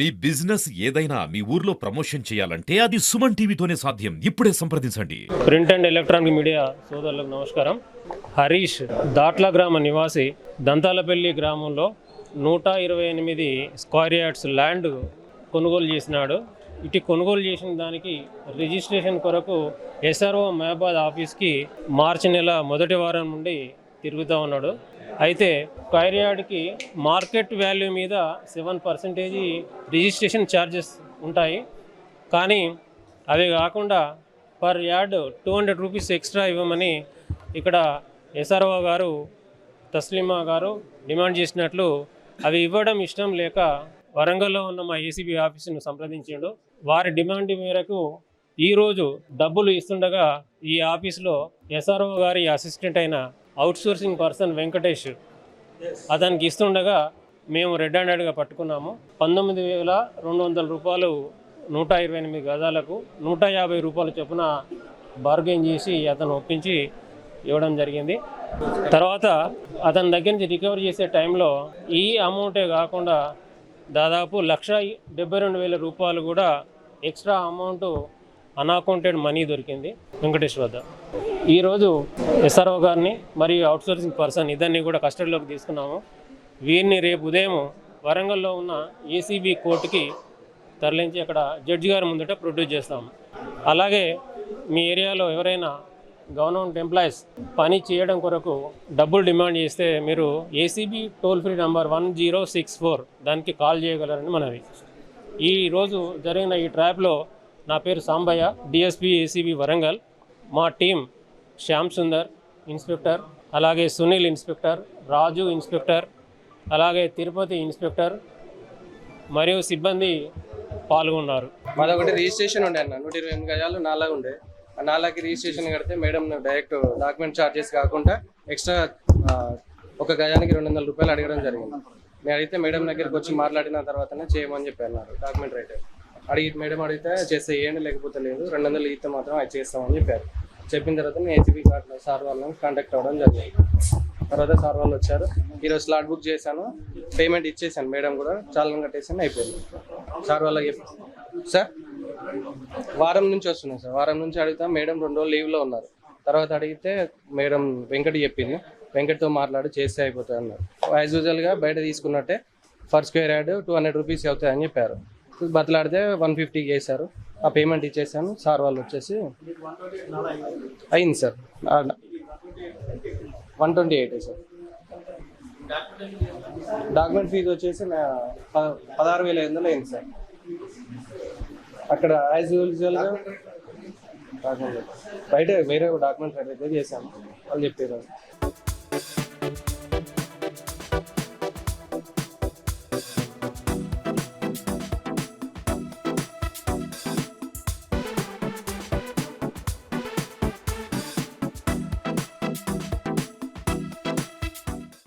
మీ business ఏదైనా మీ ఊర్లో promotion చేయాలంటే అది సుమన్ టీవీతోనే సాధ్యం. ఇప్పుడే సంప్రదించండి. ప్రింట్ అండ్ ఎలక్ట్రానిక్ మీడియా సోదరులకు నమస్కారం. హరీష్ దాట్ల గ్రామ నివాసి దంతాలపల్లి గ్రామంలో నూట ఇరవై ఎనిమిది స్క్వేర్ యార్డ్స్ ల్యాండ్ కొనుగోలు చేసినాడు. ఇటు కొనుగోలు చేసిన దానికి రిజిస్ట్రేషన్ కొరకు ఎస్ఆర్ఓ మహాబాద్ ఆఫీస్కి మార్చి నెల మొదటి వారం నుండి తిరుగుతూ ఉన్నాడు. అయితే కైరియాడ్కి యార్డ్కి మార్కెట్ వాల్యూ మీద సెవెన్ పర్సెంటేజీ రిజిస్ట్రేషన్ ఛార్జెస్ ఉంటాయి. కానీ అవి కాకుండా per yard two hundred rupees extra ఇవ్వమని ఇక్కడ ఎస్ఆర్ఓ గారు తస్లిమా గారు డిమాండ్ చేసినట్లు అవి ఇవ్వడం ఇష్టం లేక వరంగల్లో ఉన్న మా ఏసీబీ ఆఫీసును సంప్రదించిండు. వారి డిమాండ్ మేరకు ఈరోజు డబ్బులు ఇస్తుండగా ఈ ఆఫీస్లో ఎస్ఆర్ఓ గారి అసిస్టెంట్ అయిన అవుట్సోర్సింగ్ పర్సన్ వెంకటేష్. అతనికి ఇస్తుండగా మేము రెడ్ హ్యాండెడ్గా పట్టుకున్నాము. పంతొమ్మిది వేల రెండు వందల రూపాయలు నూట ఇరవై ఎనిమిది గజాలకు నూట యాభై రూపాయల చొప్పున బార్గెన్ చేసి అతను ఒప్పించి ఇవ్వడం జరిగింది. తర్వాత అతని దగ్గర నుంచి రికవర్ చేసే టైంలో ఈ అమౌంటే కాకుండా దాదాపు లక్ష డెబ్బై రెండు వేల రూపాయలు కూడా ఎక్స్ట్రా అమౌంట్ అన్అకౌంటెడ్ మనీ దొరికింది వెంకటేష్ వద్ద. ఈరోజు ఎస్ఆర్ఓ గారిని మరియు అవుట్సోర్సింగ్ పర్సన్ ఇద్దరిని కూడా కస్టడీలోకి తీసుకున్నాము. వీరిని రేపు ఉదయం వరంగల్లో ఉన్న ఏసీబీ కోర్టుకి తరలించి అక్కడ జడ్జి గారి ముందట ప్రొడ్యూస్ చేస్తాము. అలాగే మీ ఏరియాలో ఎవరైనా గవర్నమెంట్ ఎంప్లాయీస్ పని చేయడం కొరకు డబ్బులు డిమాండ్ చేస్తే మీరు ACB toll free number one zero six four దానికి కాల్ చేయగలరని మనవి. ఈరోజు జరిగిన ఈ ట్రాప్లో నా పేరు సాంబయ్య డిఎస్పీ ఏసీబీ వరంగల్. మా టీం శ్యామ్ సుందర్ ఇన్స్పెక్టర్ అలాగే సునీల్ ఇన్స్పెక్టర్ రాజు ఇన్స్పెక్టర్ అలాగే తిరుపతి ఇన్స్పెక్టర్ మరియు సిబ్బంది పాల్గొన్నారు. మాదొకటి రిజిస్ట్రేషన్ ఉండే అన్న. నూట ఇరవై ఎనిమిది గజాలు నాలుగు ఉండే. ఆ రిజిస్ట్రేషన్ కడితే మేడం డైరెక్ట్ డాక్యుమెంట్ ఛార్జెస్ కాకుండా ఎక్స్ట్రా ఒక గజానికి రెండు వందల రూపాయలు అడగడం జరిగింది. నేను అడిగితే మేడం దగ్గరికి వచ్చి మాట్లాడిన తర్వాతనే చేయమని చెప్పి అన్నారు డాక్యుమెంట్ రైటర్. అడిగి మేడం అడిగితే చేస్తే ఏంటి లేకపోతే లేదు. రెండు వందలు ఇస్తే మాత్రం అది చేస్తామని చెప్పారు. చెప్పిన తర్వాత నేను ఏసీబీ కార్డు సార్ వాళ్ళని కాంటాక్ట్ అవ్వడం జరిగింది. తర్వాత సార్ వాళ్ళు వచ్చారు. ఈరోజు స్లాట్ బుక్ చేశాను. పేమెంట్ ఇచ్చేసాను మేడం కూడా చాలా కట్టేసాను అయిపోయింది. సార్ వాళ్ళకి సార్? వారం నుంచి వస్తున్నాయి సార్. వారం నుంచి అడిగితే. మేడం రెండు రోజులు లీవ్లో ఉన్నారు. తర్వాత అడిగితే మేడం వెంకట్ చెప్పింది. వెంకట్తో మాట్లాడి చేస్తే అయిపోతుంది అన్నారు. యాజ్ యూజువల్గా బయట తీసుకున్నట్టే per square yard two hundred rupees అవుతాయని చెప్పారు. బతలాడితే వన్ ఫిఫ్టీకి వేశారు ఆ పేమెంట్ ఇచ్చేసాను. సార్ వాళ్ళు వచ్చేసి అయింది sir. One twenty eight sir. Document fees వచ్చేసి పదహారు వేల ఐదు వందలు అయింది సార్. అక్కడ యాజ్ యూజువల్గా బయట వేరే డాక్యుమెంట్ అయితే చేశాను వాళ్ళు చెప్పారు